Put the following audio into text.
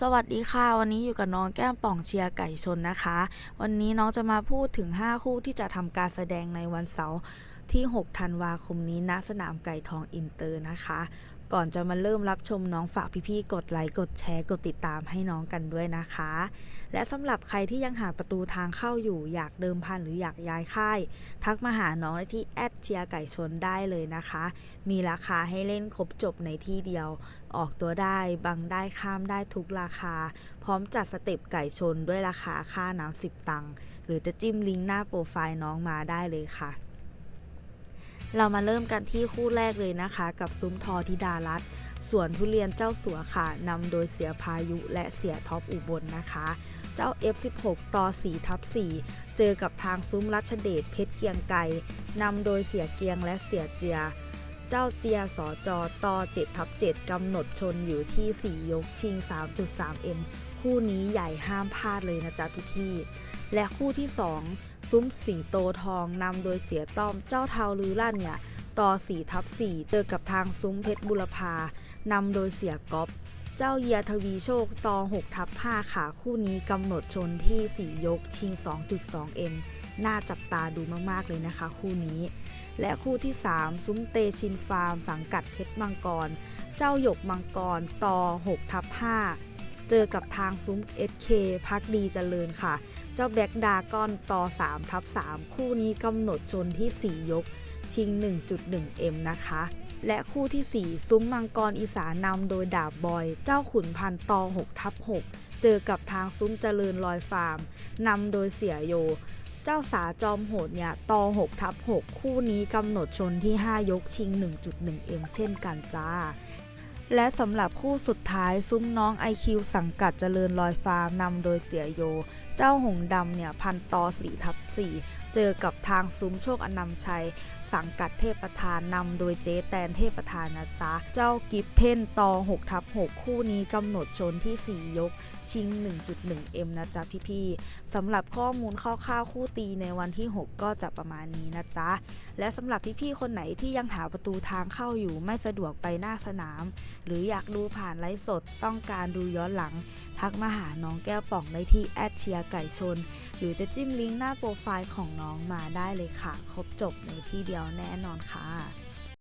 สวัสดีค่ะวันนี้อยู่กับน้องแก้มป่องเชียร์ไก่ชนนะคะ วันนี้น้องจะมาพูดถึง 5 คู่ที่จะทำการแสดงในวันเสาร์ที่ 6 ธันวาคมนี้ณสนามไก่ทองอินเตอร์นะคะ ก่อนจะมาเริ่มรับชมน้องฝากพี่ๆกดไลค์กดแชร์กดติดตามให้น้องกันด้วยนะคะ และสำหรับใครที่ยังหาประตูทางเข้าอยู่อยากเดิมพันหรืออยากย้ายค่าย ทักมาหาน้องได้ที่แอดเชียไก่ชนได้เลยนะคะ มีราคาให้เล่นครบจบในที่เดียว ออกตัวได้บังได้ข้ามได้ทุกราคา พร้อมจัดสเต็ปไก่ชนด้วยราคาค่าน้ำ10ตังค์หรือจะจิ้มลิงก์หน้าโปรไฟล์น้องมาได้เลยค่ะ เรามาเริ่มกันที่คู่แรกเลยนะคะ กับซุ้มทอธิดารัตสวนทุเรียนเจ้าสัวค่ะนำโดยเสียพายุและเสียท็อปอุบลนะคะ เจ้า F16 ต่อ4ทับ4เจอกับทางซุ้มรัชเดชเพชรเกียงไก่นำโดยเสียเกียงและเสียเจีย เจ้าเจียสอจอต่อ7ทับ7กำหนดชนอยู่ที่ 4 ยกชิง 3.3M คู่นี้ใหญ่ห้ามพลาดเลยนะจ๊ะพี่ๆและคู่ที่ 2 ซุ้มสิงโตทองนำโดยเสียต้อมเจ้าเทาลือลั่นเนี่ยต่อ4ทับ4เจอกับทางซุ้มเพชรบุรพานำโดยเสียก๊อฟเจ้าเยียทวีโชคต่อ6ทับ5ค่ะคู่นี้กำหนดชนที่ 4 ยกชิง 2.2M น่าจับตาดูมาก ๆ เลยนะคะ คู่นี้ และคู่ที่ 3 ซุ้มเตชินฟาร์ม สังกัดเพชรมังกร เจ้าหยกมังกรต่อ6ทับ5 เจอกับทางซุ้ม SK พักดีเจริญค่ะ เจ้าแบ็กดากอนต่อ3ทับ3คู่นี้กำหนดชนที่ 4 ยก ชิง 1.1M นะคะ และคู่ที่ 4 ซุ้มมังกรอีสานนำโดยดาบบอย เจ้าขุนพันตอ6ทับ6เจอกับทางซุ้มเจริญลอยฟาร์มนำโดยเสียโยเจ้าสาจอมโหดเนี่ยตอ6ทับ6คู่นี้กำหนดชนที่ 5 ยกชิง 1.1M เช่นกันจ้า และสำหรับคู่สุดท้ายซุ้มน้องไอคิวสังกัดเจริญลอยฟาร์มนำโดยเสียโย เจ้าหงดำเนี่ยพันตอ4ทับ4เจอกับทางซุ้มโชคอนนำชัย สังกัดเทพประธานนำโดยเจ๊แตนเทพประธานนะจ๊ะ เจ้ากิฟเพนตอ6ทับ6คู่นี้กำหนดชนที่ 4 ยก ชิง 1.1M นะจ๊ะพี่ๆสำหรับข้อมูลคร่าวๆคู่ตีในวันที่ 6 ก็จะประมาณนี้นะจ๊ะ และสำหรับพี่ๆคนไหนที่ยังหาประตูทางเข้าอยู่ไม่สะดวกไปหน้าสนาม หรืออยากดูผ่านไลฟ์สดต้องการดูย้อนหลังทักมาหาน้องแก้วป่องได้ที่แอดเชียไก่ชน หรือจะจิ้มลิงก์หน้าโปรไฟล์ของน้องมาได้เลยค่ะ ครบจบในที่เดียวแน่นอนค่ะ